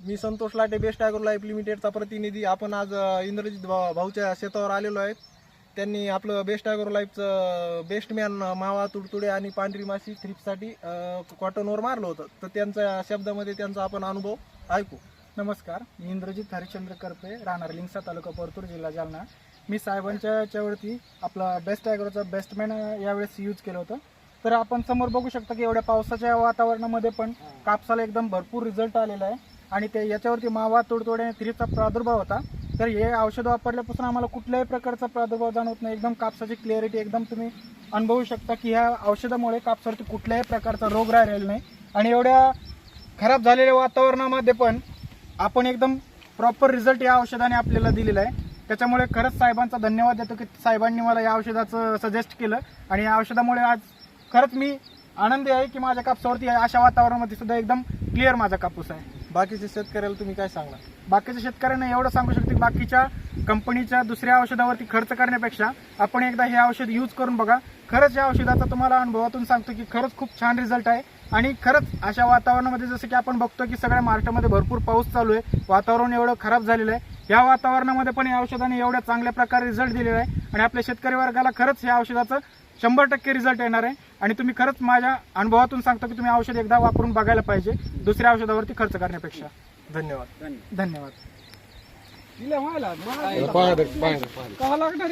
मी Santosh Late best agro life लिमिटेडचा प्रतिनिधी. आपण आज इंद्रजित भा- भाऊच्या शेतावर आलेलो आहेत. त्यांनी आपलं बेस्ट ॲग्रो लाईफचं बेस्ट मॅन मावा तुडतुडे आणि पांढरी माशी थ्रिपसाठी कॉटनवर मारलं होतं. तर त्यांच्या शब्दामध्ये त्यांचा आपण अनुभव ऐकू. नमस्कार. मी इंद्रजित हरिश्चंद्र करपे राहणार लिंगसा तालुका परतूर जिल्हा जालना. मी साहेबांच्या याच्यावरती आपला बेस्ट ॲग्रोचं बेस्टमॅन यावेळेस यूज केलं होतं. तर आपण समोर बघू शकता की एवढ्या पावसाच्या वातावरणामध्ये पण कापसाला एकदम भरपूर रिझल्ट आलेला आहे. आणि ते याच्यावरती मावा तोडतोड आणि थ्रीपचा प्रादुर्भाव होता. तर हे औषध वापरल्यापासून आम्हाला कुठल्याही प्रकारचा प्रादुर्भाव जाणवत नाही. एकदम कापसाची क्लिअरिटी एकदम तुम्ही अनुभवू शकता की ह्या औषधामुळे कापसावरती कुठल्याही प्रकारचा रोग राहिलेला नाही. आणि एवढ्या खराब झालेल्या वातावरणामध्ये पण आपण एकदम प्रॉपर रिझल्ट या औषधाने आपल्याला दिलेला आहे. त्याच्यामुळे खरंच साहेबांचा धन्यवाद देतो की साहेबांनी मला या औषधाचं सजेस्ट केलं. आणि या औषधामुळे आज खरंच मी आनंदी आहे की माझ्या कापसावरती अशा वातावरणामध्ये सुद्धा एकदम क्लिअर माझा कापूस आहे. बाकीच्या शेतकऱ्याला तुम्ही काय सांगणार? बाकीच्या शेतकऱ्यांना एवढं सांगू शकते की बाकीच्या कंपनीच्या दुसऱ्या औषधावरती खर्च करण्यापेक्षा आपण एकदा हे औषध यूज करून बघा. खरंच या औषधाचा तुम्हाला अनुभवातून सांगतो की खरंच खूप छान रिझल्ट आहे. आणि खरंच अशा वातावरणामध्ये जसं की आपण बघतो की सगळ्या महाराष्ट्रामध्ये भरपूर पाऊस चालू आहे. वातावरण एवढं खराब झालेलं आहे. या वातावरणामध्ये पण या औषधाने एवढ्या चांगल्या प्रकारे रिझल्ट दिलेला आहे. आणि आपल्या शेतकरी वर्गाला खरंच या औषधाचं शंभर टक्के रिझल्ट येणार आहे. आणि तुम्ही खरंच माझ्या अनुभवातून सांगतो की तुम्ही औषध एकदा वापरून बघायला पाहिजे दुसऱ्या औषधावरती खर्च करण्यापेक्षा. धन्यवाद. धन्यवाद. लागणार?